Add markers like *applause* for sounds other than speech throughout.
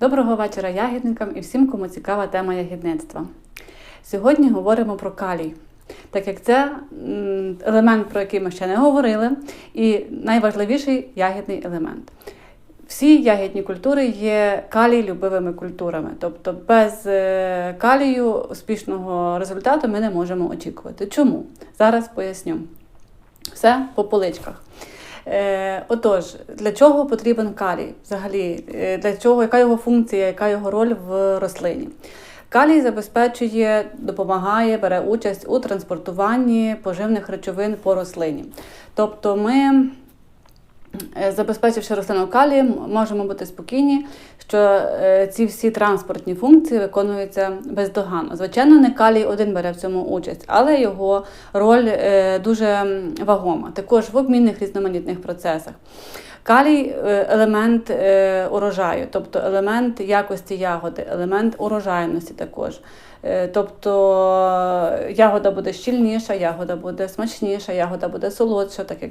Доброго вечора ягідникам і всім, кому цікава тема ягідництва. Сьогодні говоримо про калій, так як це елемент, про який ми ще не говорили, і найважливіший ягідний елемент. Всі ягідні культури є калій-любивими культурами, тобто без е, калію успішного результату ми не можемо очікувати. Чому? Зараз поясню. Все по поличках. Е, отож, для чого потрібен калій? Взагалі, Е, для чого, яка його функція, яка його роль в рослині? Калій забезпечує, допомагає, бере участь у транспортуванні поживних речовин по рослині. Тобто ми, е, забезпечивши рослину калієм, можемо бути спокійні, що е, ці всі транспортні функції виконуються бездоганно. Звичайно, не калій один бере в цьому участь, але його роль е, дуже вагома, також в обмінних різноманітних процесах. Калій е, елемент е, урожаю, тобто елемент якості ягоди, елемент урожайності також. Е, Тобто ягода буде щільніша, ягода буде смачніша, ягода буде солодша, так як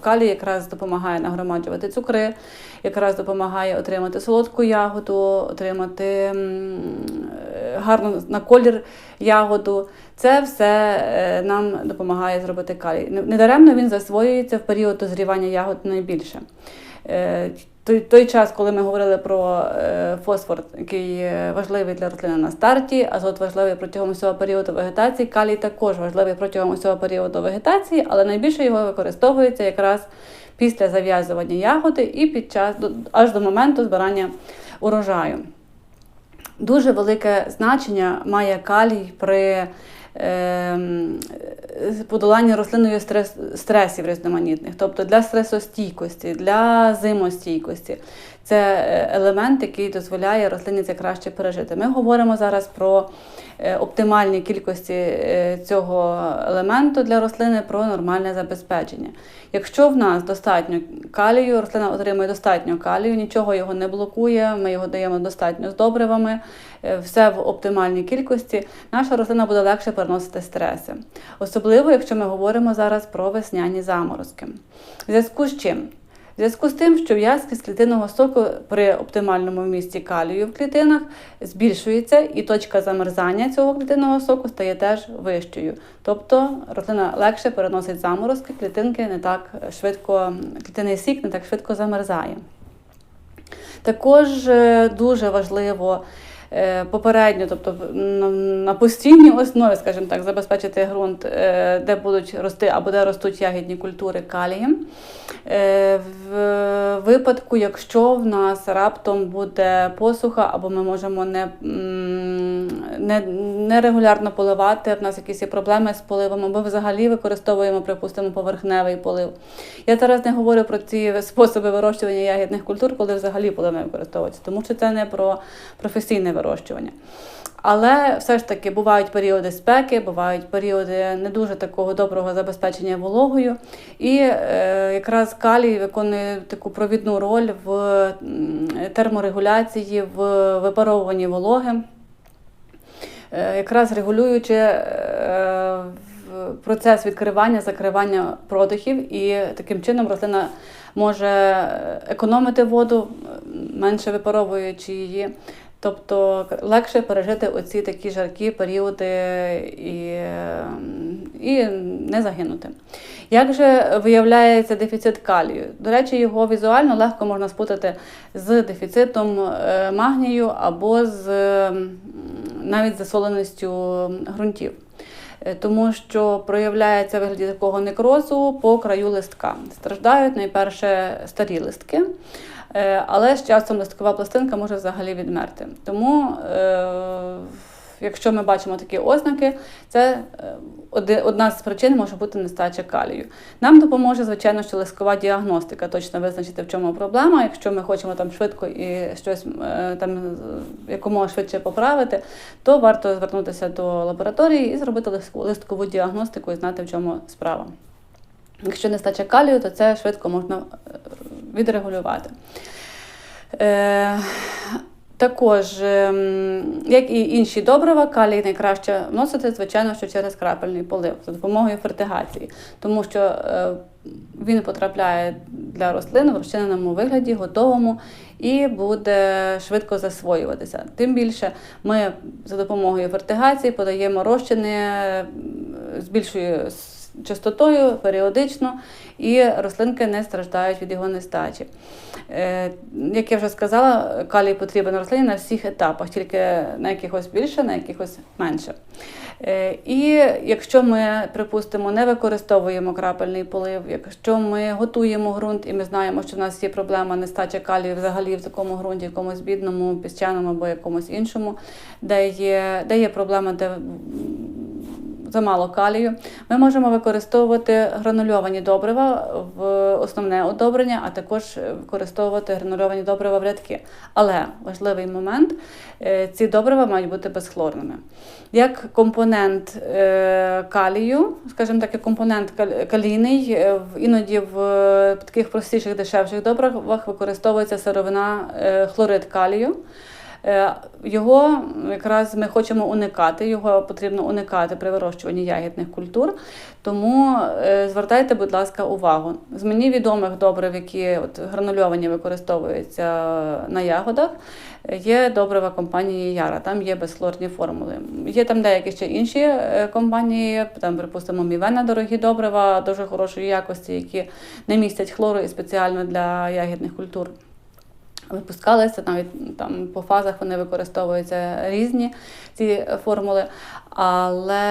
калій якраз допомагає нагромаджувати цукри, якраз допомагає отримати солодку ягоду, отримати е, на колір ягоду. Це все е, нам допомагає зробити калій. Недаремно він засвоюється в період дозрівання ягод найбільше. Е, Той, той час, коли ми говорили про е, фосфор, який важливий для рослини на старті, азот важливий протягом усього періоду вегетації, калій також важливий протягом усього періоду вегетації, але найбільше його використовується якраз після зав'язування ягоди і під час аж до моменту збирання урожаю. Дуже велике значення має калій при ем, подоланні рослиною стрес, стресів різноманітних, тобто для стресостійкості, для зимостійкості. Це е, елемент, який дозволяє рослині це краще пережити. Ми говоримо зараз про е, оптимальні кількості е, цього елементу для рослини, про нормальне забезпечення. Якщо в нас достатньо калію, рослина отримує достатньо калію, нічого його не блокує, ми його даємо достатньо з добривами, е, все в оптимальній кількості, наша рослина буде легше переносити стреси. Особливо, якщо ми говоримо зараз про весняні заморозки. В зв'язку з чим? Зв'язку з тим, що в'язкість клітинного соку при оптимальному вмісті калію в клітинах збільшується, і точка замерзання цього клітинного соку стає теж вищою. Тобто рослина легше переносить заморозки, клітинки не так швидко, клітинний сік не так швидко замерзає. Також е, дуже важливо попередньо, тобто на, постійній основі, скажімо так, забезпечити ґрунт, е, де будуть рости або де ростуть ягідні культури калієм. Е, В випадку, якщо в нас раптом буде посуха, або ми можемо не, м, не, нерегулярно поливати, в нас якісь є проблеми з поливом, або взагалі використовуємо, припустимо, поверхневий полив. Я зараз не говорю про ці способи вирощування ягідних культур, коли взагалі полив не використовується, тому що це не про професійне вирощування. Але все ж таки бувають періоди спеки, бувають періоди не дуже такого доброго забезпечення вологою. І е, якраз калій виконує таку провідну роль в терморегуляції, в випаровуванні вологи, е, якраз регулюючи е, процес відкривання, закривання продихів, і таким чином рослина може економити воду, менше випаровуючи її. Тобто легше пережити оці такі жаркі періоди і, е, і не загинути. Як же виявляється дефіцит калію? До речі, його візуально легко можна спутати з дефіцитом е, магнію або з навіть засоленістю ґрунтів. Е, Тому що проявляється в вигляді такого некрозу по краю листка. Страждають найперше старі листки, е, але з часом листкова пластинка може взагалі відмерти. Тому, е, якщо ми бачимо такі ознаки, це е, одна з причин може бути нестача калію. Нам допоможе, звичайно, що листкова діагностика точно визначити, в чому проблема. Якщо ми хочемо там швидко і щось е, там якомога швидше поправити, то варто звернутися до лабораторії і зробити листкову діагностику і знати, в чому справа. Якщо нестача калію, то це швидко можна е, відрегулювати. Е, Також, ем, як і інші добрива, калій найкраще вносити, звичайно, що через крапельний полив за допомогою фертигації, тому що е, він потрапляє для рослин в розчиненому вигляді, готовому і буде швидко засвоюватися. Тим більше ми за допомогою фертигації подаємо розчини м, з більшою с- частотою періодично, і рослинки не страждають від його нестачі. Е, Як я вже сказала, калій потрібен рослині на всіх етапах, тільки на якихось більше, на якихось менше. Е, І якщо ми, припустимо, не використовуємо крапельний полив, якщо ми готуємо ґрунт і ми знаємо, що в нас є проблема нестача калію взагалі в такому ґрунті, якомусь бідному, піщаному або якомусь іншому, де є, де є проблема, де замало калію, ми можемо використовувати гранульовані добрива в основне удобрення, а також використовувати гранульовані добрива в рядки. Але важливий момент: е, ці добрива мають бути безхлорними. Як компонент е, калію, скажімо так, як компонент кал- калійний, е, іноді в таких простіших дешевших добривах використовується сировина хлорид калію. Е, Його якраз ми хочемо уникати, його потрібно уникати при вирощуванні ягідних культур. Тому е, звертайте, будь ласка, увагу. З мені відомих добрив, які от, гранульовані використовуються на ягодах, є добрива компанії Яра, там є безхлорні формули. Є там деякі ще інші е, компанії, там, припустимо, Мівена дорогі добрива дуже хорошої якості, які не містять хлору і спеціально для ягідних культур випускалися, навіть там по фазах вони використовуються різні ці формули. Але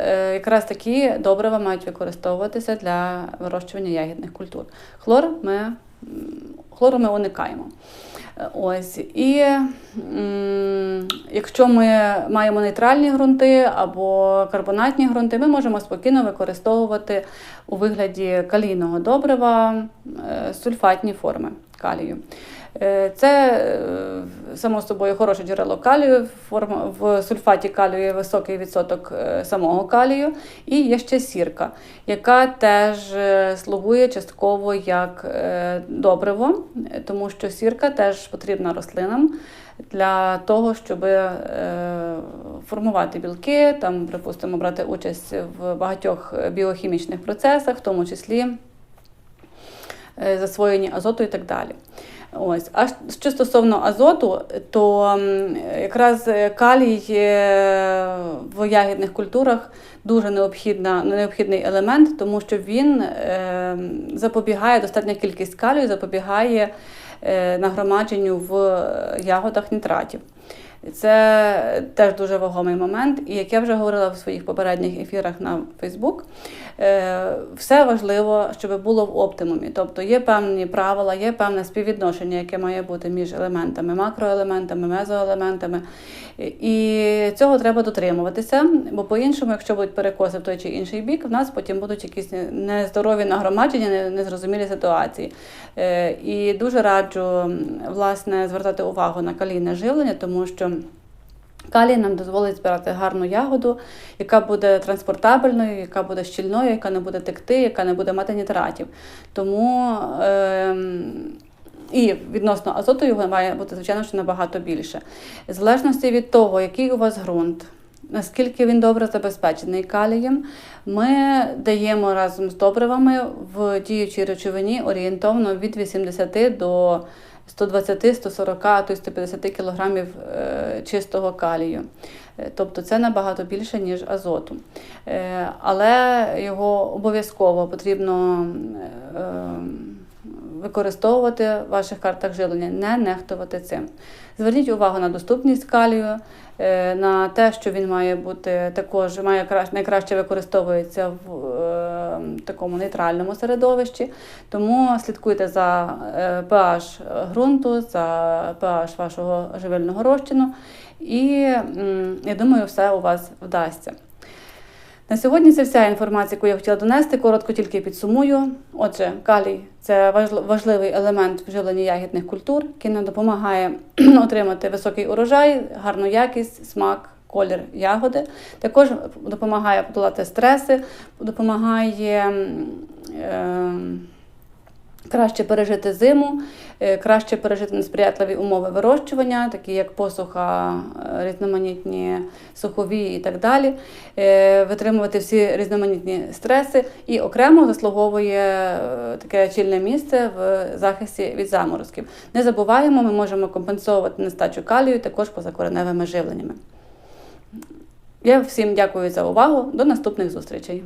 е, якраз такі добрива мають використовуватися для вирощування ягідних культур. Хлор ми, хлору ми уникаємо. Ось. І якщо ми маємо нейтральні ґрунти або карбонатні ґрунти, ми можемо спокійно використовувати у вигляді калійного добрива е, сульфатні форми калію. Е, Це е, само собою хороше джерело калію. В сульфаті калію є високий відсоток самого калію, і є ще сірка, яка теж слугує частково як добриво, тому що сірка теж потрібна рослинам для того, щоб е, формувати білки, там, припустимо, брати участь в багатьох біохімічних процесах, в тому числі е, засвоєнні азоту і так далі. Ось. А що стосовно азоту, то якраз е, калій в ягідних культурах дуже необхідна, необхідний елемент, тому що він запобігає, достатня кількість калію запобігає нагромадженню в ягодах нітратів. Це теж дуже вагомий момент. І як я вже говорила в своїх попередніх ефірах на Фейсбук, все важливо, щоб було в оптимумі. Тобто є певні правила, є певне співвідношення, яке має бути між елементами, макроелементами, мезоелементами. І цього треба дотримуватися, бо по-іншому, якщо будуть перекоси в той чи інший бік, в нас потім будуть якісь нездорові нагромадження, незрозумілі ситуації. Е, І дуже раджу власне звертати увагу на калійне живлення, тому що. Калій нам дозволить збирати гарну ягоду, яка буде транспортабельною, яка буде щільною, яка не буде текти, яка не буде мати нітратів. Тому ем, і відносно азоту його має бути, звичайно, що набагато більше. В залежності від того, який у вас ґрунт, наскільки він добре забезпечений калієм, ми даємо разом з добривами в діючій речовині орієнтовно від 80 до 120, 140, а то й 150 кілограмів е, чистого калію. Е, Тобто це набагато більше, ніж азоту. Е, Але його обов'язково потрібно е, використовувати в ваших картах жилення, не нехтувати цим. Зверніть увагу на доступність калію, на те, що він має бути також має кра- найкраще використовується в такому нейтральному середовищі. Тому слідкуйте за е, pH ґрунту, за pH вашого живильного розчину, і я думаю, все у вас вдасться. На сьогодні це вся інформація, яку я хотіла донести. Коротко тільки підсумую. Отже, калій це важл- важливий елемент в живленні ягідних культур, який нам допомагає *clears throat* отримати високий урожай, гарну якість, смак. Колір ягоди також допомагає подолати стреси, допомагає е, краще пережити зиму, е, краще пережити несприятливі умови вирощування, такі як посуха, е, різноманітні сухові і так далі, е, витримувати всі різноманітні стреси і окремо заслуговує таке чільне місце в захисті від заморозків. Не забуваємо, ми можемо компенсовувати нестачу калію також позакореневими живленнями. Я всім дякую за увагу. До наступних зустрічей.